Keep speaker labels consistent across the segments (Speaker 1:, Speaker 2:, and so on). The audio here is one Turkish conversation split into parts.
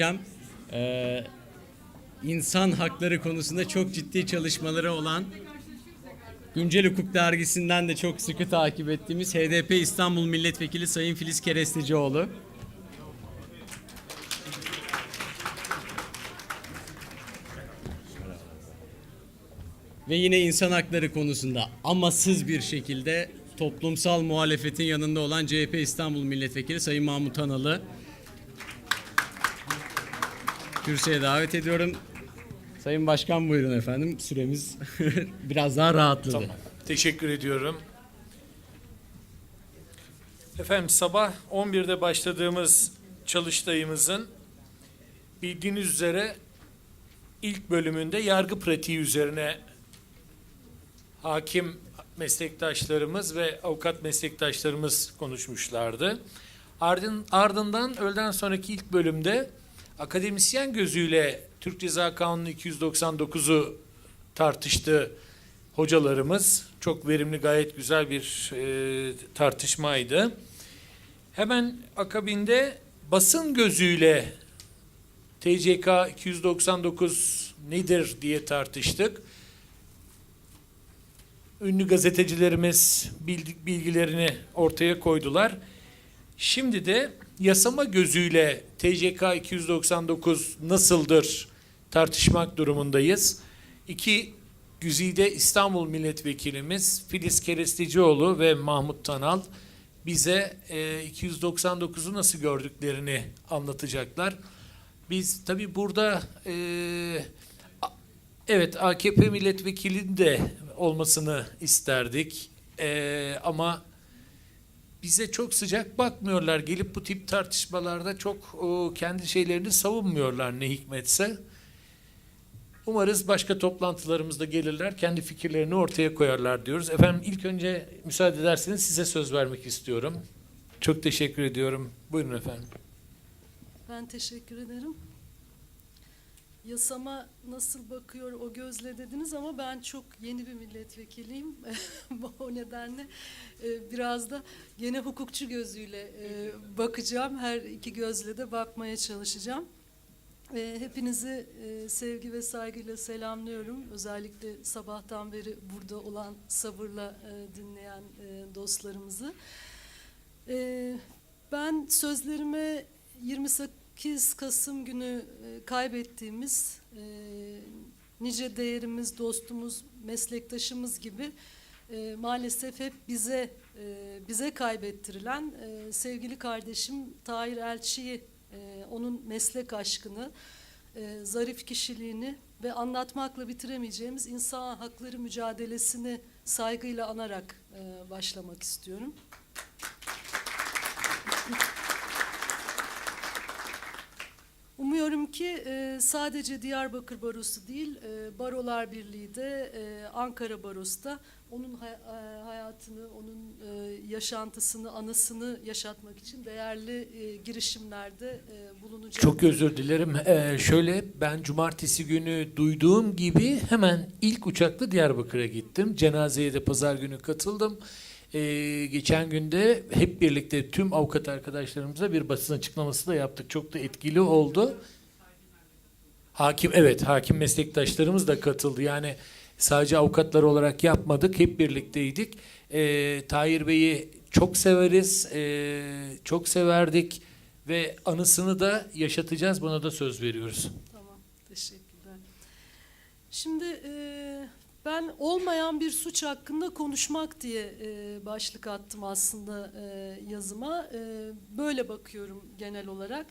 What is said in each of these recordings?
Speaker 1: Hocam, eee, insan hakları konusunda çok ciddi çalışmaları olan Güncel Hukuk Dergisi'nden de çok sıkı takip ettiğimiz HDP İstanbul Milletvekili Sayın Filiz Kerestecioğlu. Ve yine insan hakları konusunda amasız bir şekilde toplumsal muhalefetin yanında olan CHP İstanbul Milletvekili Sayın Mahmut Analı. Kürsüye davet ediyorum. Sayın Başkan buyurun efendim. Süremiz biraz daha rahatladı.
Speaker 2: Tamam. Teşekkür ediyorum. Efendim sabah 11'de başladığımız çalıştayımızın bildiğiniz üzere ilk bölümünde yargı pratiği üzerine hakim meslektaşlarımız ve avukat meslektaşlarımız konuşmuşlardı. Ardın, ardından öğleden sonraki ilk bölümde akademisyen gözüyle Türk Ceza Kanunu 299'u tartıştı hocalarımız. Çok verimli, gayet güzel bir e, tartışmaydı. Hemen akabinde basın gözüyle TCK 299 nedir diye tartıştık. Ünlü gazetecilerimiz bilgilerini ortaya koydular. Şimdi de yasama gözüyle TCK 299 nasıldır tartışmak durumundayız. İki güzide İstanbul Milletvekilimiz Filiz Kerestecioğlu ve Mahmut Tanal bize e, 299'u nasıl gördüklerini anlatacaklar. Biz tabii burada e, evet AKP milletvekili de olmasını isterdik E, ama bize çok sıcak bakmıyorlar. Gelip bu tip tartışmalarda çok kendi şeylerini savunmuyorlar ne hikmetse. Umarız başka toplantılarımızda gelirler, kendi fikirlerini ortaya koyarlar diyoruz. Efendim ilk önce müsaade ederseniz size söz vermek istiyorum. Çok teşekkür ediyorum. Buyurun efendim.
Speaker 3: Ben teşekkür ederim. Yasama nasıl bakıyor o gözle dediniz ama ben çok yeni bir milletvekiliyim. o nedenle e, biraz da gene hukukçu gözüyle e, bakacağım. Her iki gözle de bakmaya çalışacağım. E, Hepinizi sevgi ve saygıyla selamlıyorum. Özellikle sabahtan beri burada olan sabırla dinleyen dostlarımızı. Ben sözlerime 28 Kasım günü e, kaybettiğimiz e, nice değerimiz, dostumuz, meslektaşımız gibi e, maalesef hep bize bize kaybettirilen sevgili kardeşim Tahir Elçi'yi, onun meslek aşkını, zarif kişiliğini ve anlatmakla bitiremeyeceğimiz insan hakları mücadelesini saygıyla anarak başlamak istiyorum. Umuyorum ki e, sadece Diyarbakır Barosu değil, e, Barolar Birliği de e, Ankara Barosu da onun hay- hayatını, onun yaşantısını, anısını yaşatmak için değerli girişimlerde e, bulunacak.
Speaker 2: Çok özür dilerim. Şöyle ben cumartesi günü duyduğum gibi hemen ilk uçakla Diyarbakır'a gittim. Cenazeye de pazar günü katıldım. Ee, geçen günde hep birlikte tüm avukat arkadaşlarımıza bir basın açıklaması da yaptık. Çok da etkili oldu. Hakim evet hakim meslektaşlarımız da katıldı. Yani sadece avukatlar olarak yapmadık. Hep birlikteydik. Ee, Tahir Bey'i çok severiz. ee, çok severdik ve anısını da yaşatacağız. Buna da söz veriyoruz.
Speaker 3: Tamam, teşekkürler. Şimdi e, ben olmayan bir suç hakkında konuşmak diye e, başlık attım aslında e, yazıma. E, böyle bakıyorum genel olarak.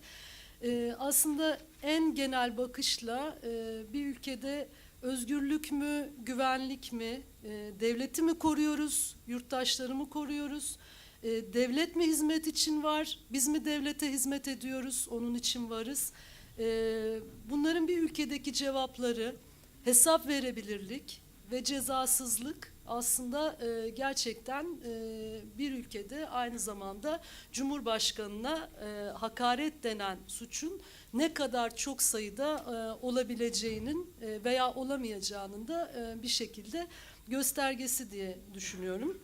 Speaker 3: E, aslında en genel bakışla e, bir ülkede özgürlük mü, güvenlik mi, e, devleti mi koruyoruz, yurttaşları mı koruyoruz? E, devlet mi hizmet için var, biz mi devlete hizmet ediyoruz, onun için varız? Bunların bir ülkedeki cevapları, hesap verebilirlik ve cezasızlık aslında e, gerçekten e, bir ülkede aynı zamanda Cumhurbaşkanına e, hakaret denen suçun ne kadar çok sayıda e, olabileceğinin e, veya olamayacağının da e, bir şekilde göstergesi diye düşünüyorum.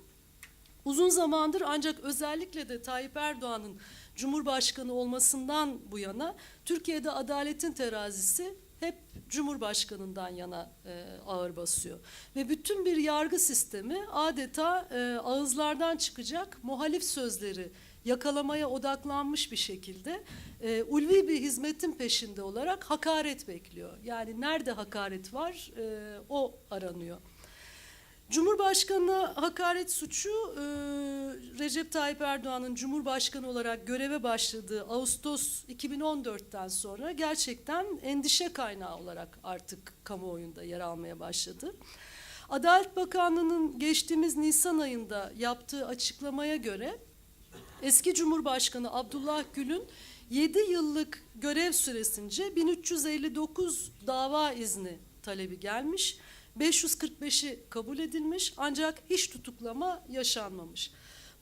Speaker 3: Uzun zamandır ancak özellikle de Tayyip Erdoğan'ın Cumhurbaşkanı olmasından bu yana Türkiye'de adaletin terazisi hep Cumhurbaşkanından yana e, ağır basıyor. Ve bütün bir yargı sistemi adeta e, ağızlardan çıkacak muhalif sözleri yakalamaya odaklanmış bir şekilde e, ulvi bir hizmetin peşinde olarak hakaret bekliyor. Yani nerede hakaret var e, o aranıyor. Cumhurbaşkanına hakaret suçu e, Recep Tayyip Erdoğan'ın Cumhurbaşkanı olarak göreve başladığı Ağustos 2014'ten sonra gerçekten endişe kaynağı olarak artık kamuoyunda yer almaya başladı. Adalet Bakanlığı'nın geçtiğimiz Nisan ayında yaptığı açıklamaya göre eski Cumhurbaşkanı Abdullah Gül'ün 7 yıllık görev süresince 1359 dava izni talebi gelmiş. 545'i kabul edilmiş ancak hiç tutuklama yaşanmamış.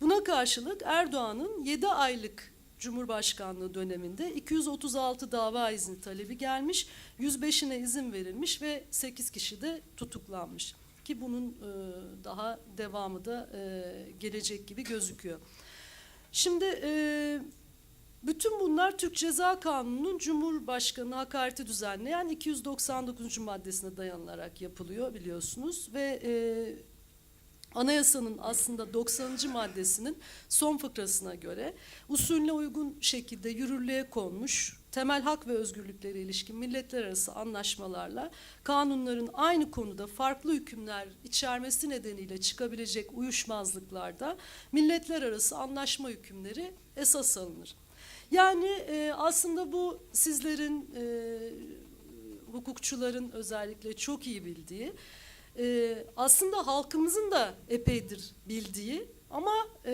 Speaker 3: Buna karşılık Erdoğan'ın 7 aylık Cumhurbaşkanlığı döneminde 236 dava izni talebi gelmiş, 105'ine izin verilmiş ve 8 kişi de tutuklanmış. Ki bunun e, daha devamı da e, gelecek gibi gözüküyor. Şimdi e, bütün bunlar Türk Ceza Kanunu'nun Cumhurbaşkanı hakareti düzenleyen 299. maddesine dayanılarak yapılıyor biliyorsunuz ve e, Anayasanın aslında 90. maddesinin son fıkrasına göre usulüne uygun şekilde yürürlüğe konmuş temel hak ve özgürlüklere ilişkin milletler arası anlaşmalarla kanunların aynı konuda farklı hükümler içermesi nedeniyle çıkabilecek uyuşmazlıklarda milletler arası anlaşma hükümleri esas alınır. Yani e, aslında bu sizlerin e, hukukçuların özellikle çok iyi bildiği e, aslında halkımızın da epeydir bildiği ama e,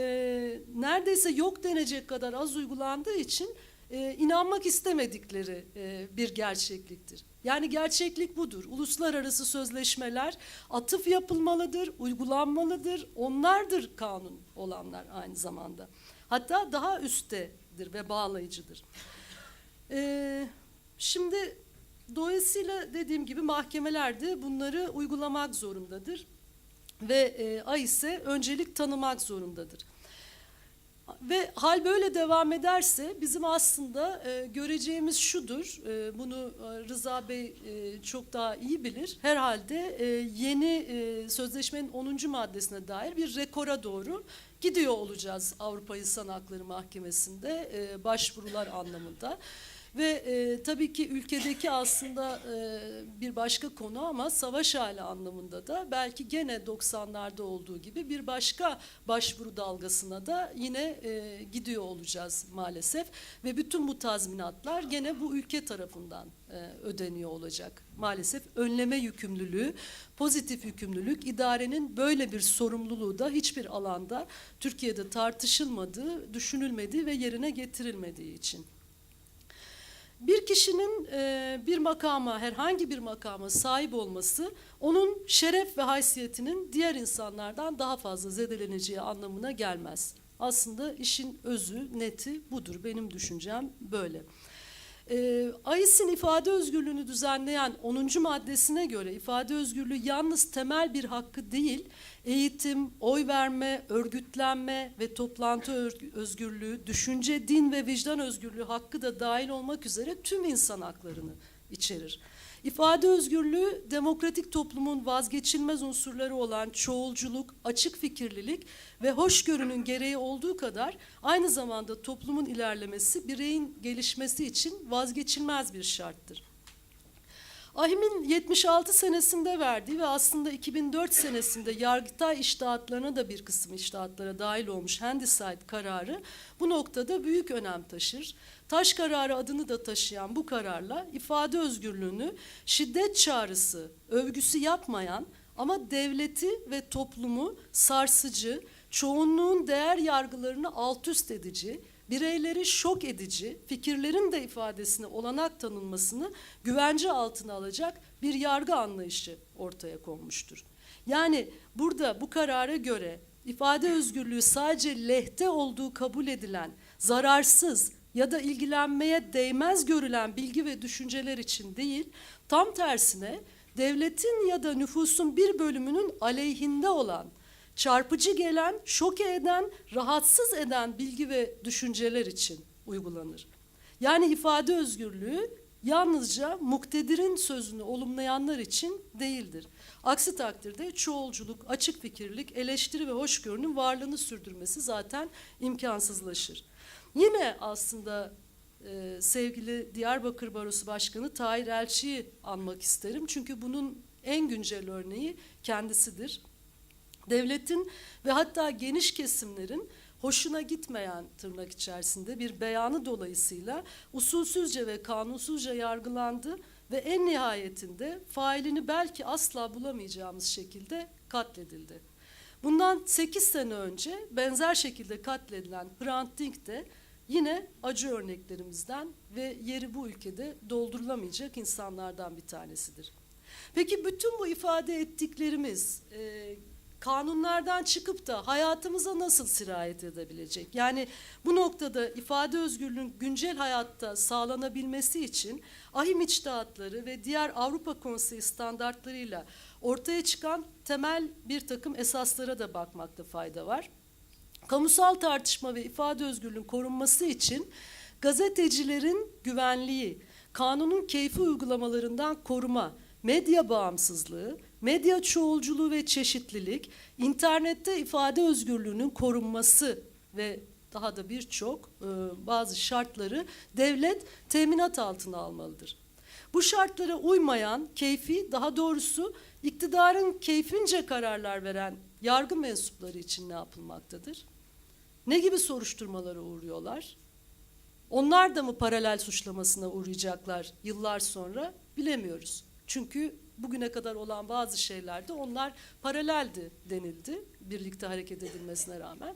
Speaker 3: neredeyse yok denecek kadar az uygulandığı için e, inanmak istemedikleri e, bir gerçekliktir. Yani gerçeklik budur. Uluslararası sözleşmeler atıf yapılmalıdır, uygulanmalıdır. Onlardır kanun olanlar aynı zamanda. Hatta daha üsttedir ve bağlayıcıdır. Ee, şimdi dolayısıyla dediğim gibi mahkemeler de bunları uygulamak zorundadır. Ve e, ay ise öncelik tanımak zorundadır. Ve hal böyle devam ederse bizim aslında e, göreceğimiz şudur, e, bunu e, Rıza Bey e, çok daha iyi bilir. Herhalde e, yeni e, sözleşmenin 10. maddesine dair bir rekora doğru gidiyor olacağız Avrupa İnsan Hakları Mahkemesi'nde e, başvurular anlamında. Ve e, tabii ki ülkedeki aslında e, bir başka konu ama savaş hali anlamında da belki gene 90'larda olduğu gibi bir başka başvuru dalgasına da yine e, gidiyor olacağız maalesef. Ve bütün bu tazminatlar gene bu ülke tarafından e, ödeniyor olacak. Maalesef önleme yükümlülüğü, pozitif yükümlülük, idarenin böyle bir sorumluluğu da hiçbir alanda Türkiye'de tartışılmadığı, düşünülmediği ve yerine getirilmediği için. Bir kişinin e, bir makama, herhangi bir makama sahip olması onun şeref ve haysiyetinin diğer insanlardan daha fazla zedeleneceği anlamına gelmez. Aslında işin özü, neti budur. Benim düşüncem böyle. E, AİS'in ifade özgürlüğünü düzenleyen 10. maddesine göre ifade özgürlüğü yalnız temel bir hakkı değil, eğitim, oy verme, örgütlenme ve toplantı özgürlüğü, düşünce, din ve vicdan özgürlüğü hakkı da dahil olmak üzere tüm insan haklarını içerir. İfade özgürlüğü demokratik toplumun vazgeçilmez unsurları olan çoğulculuk, açık fikirlilik ve hoşgörünün gereği olduğu kadar aynı zamanda toplumun ilerlemesi, bireyin gelişmesi için vazgeçilmez bir şarttır. Ahim'in 76 senesinde verdiği ve aslında 2004 senesinde Yargıtay iştahatlarına da bir kısım iştahatlara dahil olmuş Handicide kararı bu noktada büyük önem taşır. Taş kararı adını da taşıyan bu kararla ifade özgürlüğünü şiddet çağrısı, övgüsü yapmayan ama devleti ve toplumu sarsıcı, çoğunluğun değer yargılarını alt üst edici, bireyleri şok edici, fikirlerin de ifadesine olanak tanınmasını güvence altına alacak bir yargı anlayışı ortaya konmuştur. Yani burada bu karara göre ifade özgürlüğü sadece lehte olduğu kabul edilen, zararsız ya da ilgilenmeye değmez görülen bilgi ve düşünceler için değil, tam tersine devletin ya da nüfusun bir bölümünün aleyhinde olan çarpıcı gelen, şoke eden, rahatsız eden bilgi ve düşünceler için uygulanır. Yani ifade özgürlüğü yalnızca muktedirin sözünü olumlayanlar için değildir. Aksi takdirde çoğulculuk, açık fikirlik, eleştiri ve hoşgörünün varlığını sürdürmesi zaten imkansızlaşır. Yine aslında e, sevgili Diyarbakır Barosu Başkanı Tahir Elçi'yi anmak isterim. Çünkü bunun en güncel örneği kendisidir. Devletin ve hatta geniş kesimlerin hoşuna gitmeyen tırnak içerisinde bir beyanı dolayısıyla usulsüzce ve kanunsuzca yargılandı ve en nihayetinde failini belki asla bulamayacağımız şekilde katledildi. Bundan 8 sene önce benzer şekilde katledilen Hrant Dink de yine acı örneklerimizden ve yeri bu ülkede doldurulamayacak insanlardan bir tanesidir. Peki bütün bu ifade ettiklerimiz e, kanunlardan çıkıp da hayatımıza nasıl sirayet edebilecek? Yani bu noktada ifade özgürlüğünün güncel hayatta sağlanabilmesi için ahim içtihatları ve diğer Avrupa Konseyi standartlarıyla ortaya çıkan temel bir takım esaslara da bakmakta fayda var. Kamusal tartışma ve ifade özgürlüğünün korunması için gazetecilerin güvenliği, kanunun keyfi uygulamalarından koruma, medya bağımsızlığı, medya çoğulculuğu ve çeşitlilik, internette ifade özgürlüğünün korunması ve daha da birçok e, bazı şartları devlet teminat altına almalıdır. Bu şartlara uymayan, keyfi, daha doğrusu iktidarın keyfince kararlar veren yargı mensupları için ne yapılmaktadır? Ne gibi soruşturmalara uğruyorlar? Onlar da mı paralel suçlamasına uğrayacaklar yıllar sonra bilemiyoruz. Çünkü bugüne kadar olan bazı şeylerde onlar paraleldi denildi birlikte hareket edilmesine rağmen.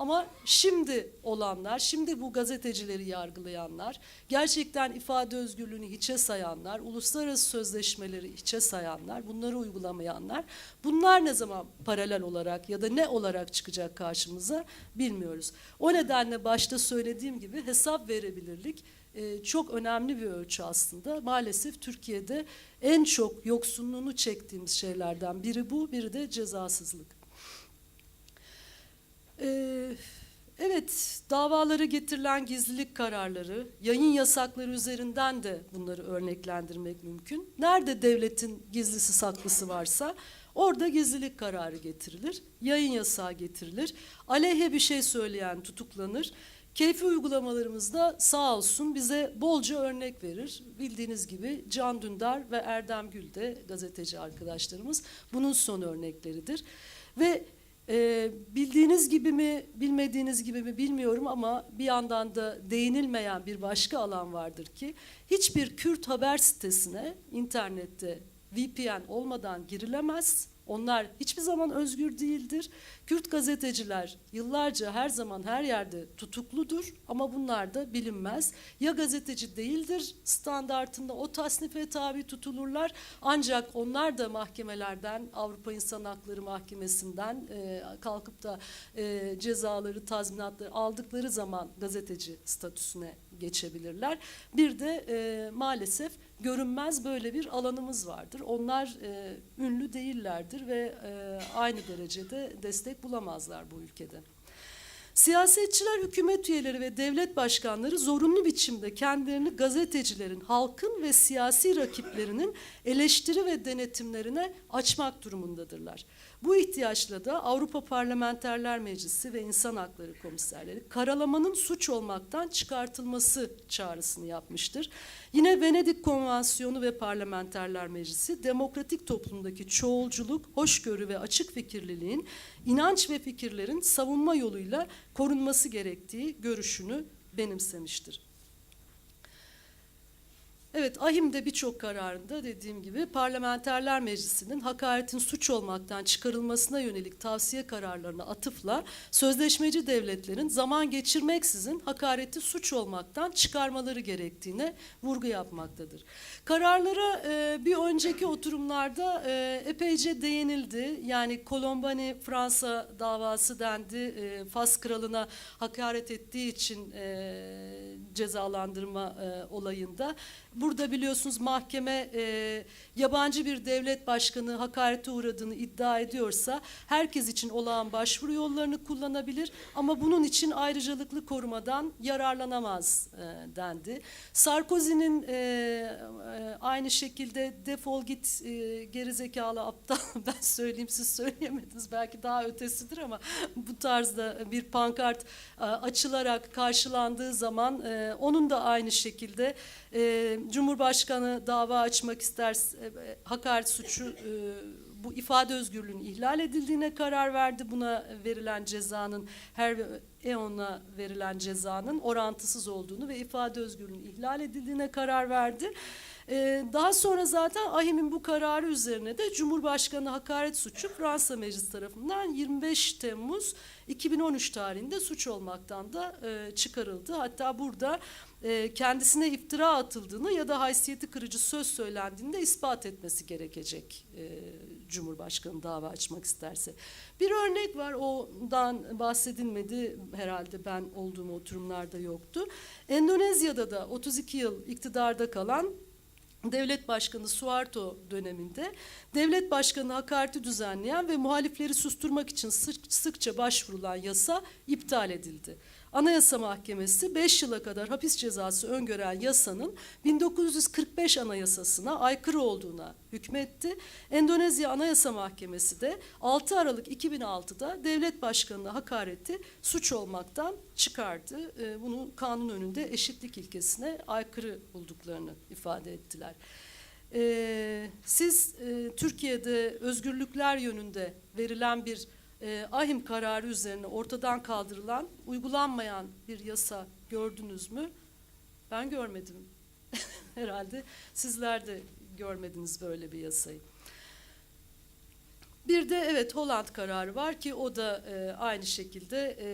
Speaker 3: Ama şimdi olanlar, şimdi bu gazetecileri yargılayanlar, gerçekten ifade özgürlüğünü hiçe sayanlar, uluslararası sözleşmeleri hiçe sayanlar, bunları uygulamayanlar, bunlar ne zaman paralel olarak ya da ne olarak çıkacak karşımıza bilmiyoruz. O nedenle başta söylediğim gibi hesap verebilirlik çok önemli bir ölçü aslında. Maalesef Türkiye'de en çok yoksunluğunu çektiğimiz şeylerden biri bu, biri de cezasızlık. Ee, evet, davalara getirilen gizlilik kararları, yayın yasakları üzerinden de bunları örneklendirmek mümkün. Nerede devletin gizlisi saklısı varsa orada gizlilik kararı getirilir, yayın yasağı getirilir, aleyhe bir şey söyleyen tutuklanır. Keyfi uygulamalarımızda sağ olsun bize bolca örnek verir. Bildiğiniz gibi Can Dündar ve Erdem Gül de gazeteci arkadaşlarımız bunun son örnekleridir. Ve ee, bildiğiniz gibi mi, bilmediğiniz gibi mi bilmiyorum ama bir yandan da değinilmeyen bir başka alan vardır ki hiçbir Kürt haber sitesine internette VPN olmadan girilemez. Onlar hiçbir zaman özgür değildir. Kürt gazeteciler yıllarca her zaman her yerde tutukludur ama bunlar da bilinmez. Ya gazeteci değildir standartında o tasnife tabi tutulurlar ancak onlar da mahkemelerden Avrupa İnsan Hakları Mahkemesi'nden e, kalkıp da e, cezaları tazminatları aldıkları zaman gazeteci statüsüne geçebilirler. Bir de e, maalesef görünmez böyle bir alanımız vardır. Onlar e, ünlü değillerdir ve e, aynı derecede destek bulamazlar bu ülkede. Siyasetçiler, hükümet üyeleri ve devlet başkanları zorunlu biçimde kendilerini gazetecilerin, halkın ve siyasi rakiplerinin eleştiri ve denetimlerine açmak durumundadırlar. Bu ihtiyaçla da Avrupa Parlamenterler Meclisi ve İnsan Hakları Komiserleri karalamanın suç olmaktan çıkartılması çağrısını yapmıştır. Yine Venedik Konvansiyonu ve Parlamenterler Meclisi demokratik toplumdaki çoğulculuk, hoşgörü ve açık fikirliliğin inanç ve fikirlerin savunma yoluyla korunması gerektiği görüşünü benimsemiştir. Evet, AHİM'de birçok kararında dediğim gibi Parlamenterler Meclisi'nin hakaretin suç olmaktan çıkarılmasına yönelik tavsiye kararlarına atıfla sözleşmeci devletlerin zaman geçirmeksizin hakareti suç olmaktan çıkarmaları gerektiğine vurgu yapmaktadır. Kararlara e, bir önceki oturumlarda e, epeyce değinildi. Yani Kolombani Fransa davası dendi. E, Fas kralına hakaret ettiği için e, cezalandırma e, olayında. Burada biliyorsunuz mahkeme e, yabancı bir devlet başkanı hakarete uğradığını iddia ediyorsa herkes için olağan başvuru yollarını kullanabilir ama bunun için ayrıcalıklı korumadan yararlanamaz e, dendi. Sarkozy'nin e, e, aynı şekilde defol git e, gerizekalı aptal ben söyleyeyim siz söyleyemediniz belki daha ötesidir ama bu tarzda bir pankart e, açılarak karşılandığı zaman e, onun da aynı şekilde e, Cumhurbaşkanı dava açmak isterse e, hakaret suçu e, bu ifade özgürlüğünün ihlal edildiğine karar verdi. Buna verilen cezanın her EON'a verilen cezanın orantısız olduğunu ve ifade özgürlüğünün ihlal edildiğine karar verdi. Ee, daha sonra zaten AHİM'in bu kararı üzerine de Cumhurbaşkanı hakaret suçu Fransa Meclisi tarafından 25 Temmuz 2013 tarihinde suç olmaktan da e, çıkarıldı. Hatta burada e, kendisine iftira atıldığını ya da haysiyeti kırıcı söz söylendiğini de ispat etmesi gerekecek e, Cumhurbaşkanı dava açmak isterse. Bir örnek var ondan bahsedilmedi herhalde ben olduğum oturumlarda yoktu. Endonezya'da da 32 yıl iktidarda kalan Devlet Başkanı Suharto döneminde devlet başkanı hakareti düzenleyen ve muhalifleri susturmak için sık, sıkça başvurulan yasa iptal edildi. Anayasa Mahkemesi 5 yıla kadar hapis cezası öngören yasanın 1945 Anayasasına aykırı olduğuna hükmetti. Endonezya Anayasa Mahkemesi de 6 Aralık 2006'da devlet başkanına hakareti suç olmaktan çıkardı. Ee, Bunu kanun önünde eşitlik ilkesine aykırı bulduklarını ifade ettiler. Ee, siz e, Türkiye'de özgürlükler yönünde verilen bir e, ahim kararı üzerine ortadan kaldırılan, uygulanmayan bir yasa gördünüz mü? Ben görmedim. Herhalde sizler de görmediniz böyle bir yasayı. Bir de evet Holland kararı var ki o da e, aynı şekilde e,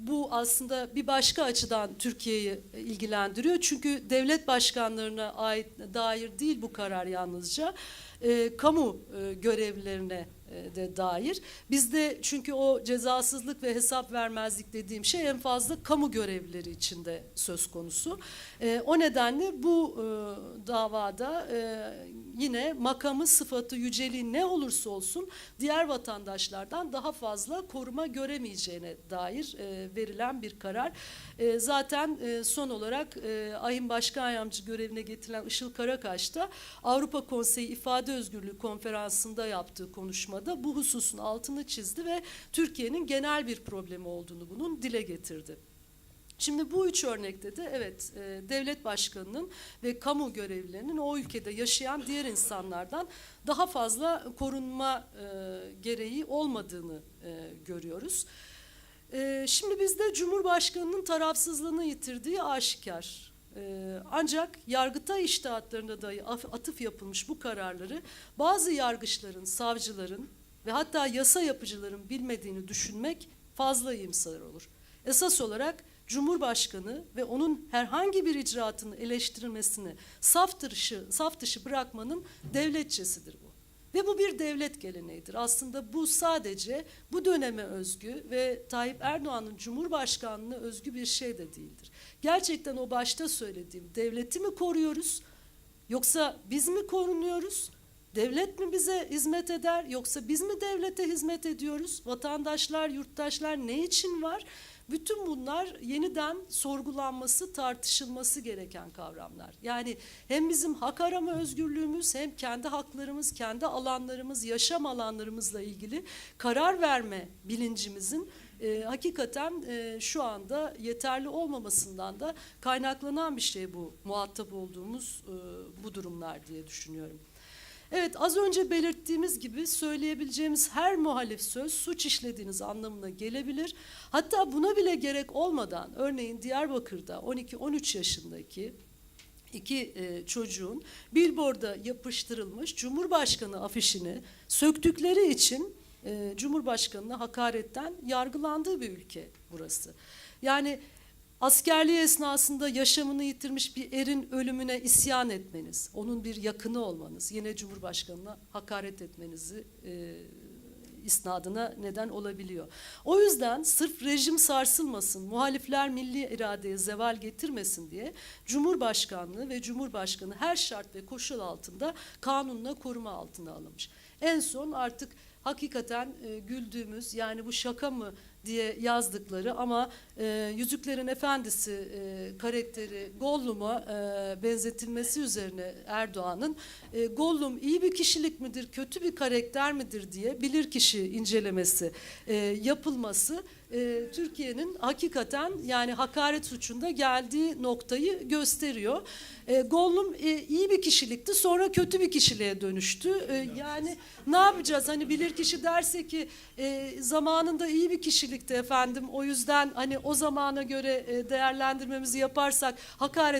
Speaker 3: bu aslında bir başka açıdan Türkiye'yi ilgilendiriyor. Çünkü devlet başkanlarına ait dair değil bu karar yalnızca e, kamu e, görevlilerine de dair. Bizde çünkü o cezasızlık ve hesap vermezlik dediğim şey en fazla kamu görevlileri içinde söz konusu. E, o nedenle bu e, davada e, yine makamı, sıfatı, yüceliği ne olursa olsun diğer vatandaşlardan daha fazla koruma göremeyeceğine dair e, verilen bir karar. E, zaten e, son olarak e, AYİM Başkan Yardımcı görevine getirilen Işıl Karakaş da Avrupa Konseyi İfade Özgürlüğü Konferansı'nda yaptığı konuşmada bu hususun altını çizdi ve Türkiye'nin genel bir problemi olduğunu bunun dile getirdi. Şimdi bu üç örnekte de evet e, devlet başkanının ve kamu görevlilerinin o ülkede yaşayan diğer insanlardan daha fazla korunma e, gereği olmadığını e, görüyoruz. E, şimdi bizde Cumhurbaşkanının tarafsızlığını yitirdiği aşikar. E, ancak Yargıtay iştahatlarına af- atıf yapılmış bu kararları bazı yargıçların, savcıların ve hatta yasa yapıcıların bilmediğini düşünmek fazla iyimser olur. Esas olarak Cumhurbaşkanı ve onun herhangi bir icraatını eleştirilmesini saf dışı, saf dışı bırakmanın devletçesidir bu. Ve bu bir devlet geleneğidir. Aslında bu sadece bu döneme özgü ve Tayyip Erdoğan'ın Cumhurbaşkanlığına özgü bir şey de değildir. Gerçekten o başta söylediğim devleti mi koruyoruz yoksa biz mi korunuyoruz? Devlet mi bize hizmet eder yoksa biz mi devlete hizmet ediyoruz? Vatandaşlar, yurttaşlar ne için var? Bütün bunlar yeniden sorgulanması, tartışılması gereken kavramlar. Yani hem bizim hak arama özgürlüğümüz hem kendi haklarımız, kendi alanlarımız, yaşam alanlarımızla ilgili karar verme bilincimizin e, hakikaten e, şu anda yeterli olmamasından da kaynaklanan bir şey bu muhatap olduğumuz e, bu durumlar diye düşünüyorum. Evet az önce belirttiğimiz gibi söyleyebileceğimiz her muhalif söz suç işlediğiniz anlamına gelebilir. Hatta buna bile gerek olmadan örneğin Diyarbakır'da 12-13 yaşındaki iki e, çocuğun billboard'a yapıştırılmış Cumhurbaşkanı afişini söktükleri için e, Cumhurbaşkanı'na hakaretten yargılandığı bir ülke burası. Yani askerliği esnasında yaşamını yitirmiş bir erin ölümüne isyan etmeniz, onun bir yakını olmanız, yine Cumhurbaşkanı'na hakaret etmenizi e, isnadına neden olabiliyor. O yüzden sırf rejim sarsılmasın, muhalifler milli iradeye zeval getirmesin diye Cumhurbaşkanlığı ve Cumhurbaşkanı her şart ve koşul altında kanunla koruma altına alınmış. En son artık hakikaten e, güldüğümüz yani bu şaka mı diye yazdıkları ama e, Yüzüklerin Efendisi e, karakteri Gollum'a e, benzetilmesi üzerine Erdoğan'ın e, Gollum iyi bir kişilik midir, kötü bir karakter midir diye bilirkişi incelemesi e, yapılması e, Türkiye'nin hakikaten yani hakaret suçunda geldiği noktayı gösteriyor. E, Gollum e, iyi bir kişilikti sonra kötü bir kişiliğe dönüştü. E, yani ne yapacağız? Hani bilirkişi derse ki e, zamanında iyi bir kişilikti efendim o yüzden hani o zamana göre e, değerlendirmemizi yaparsak hakaret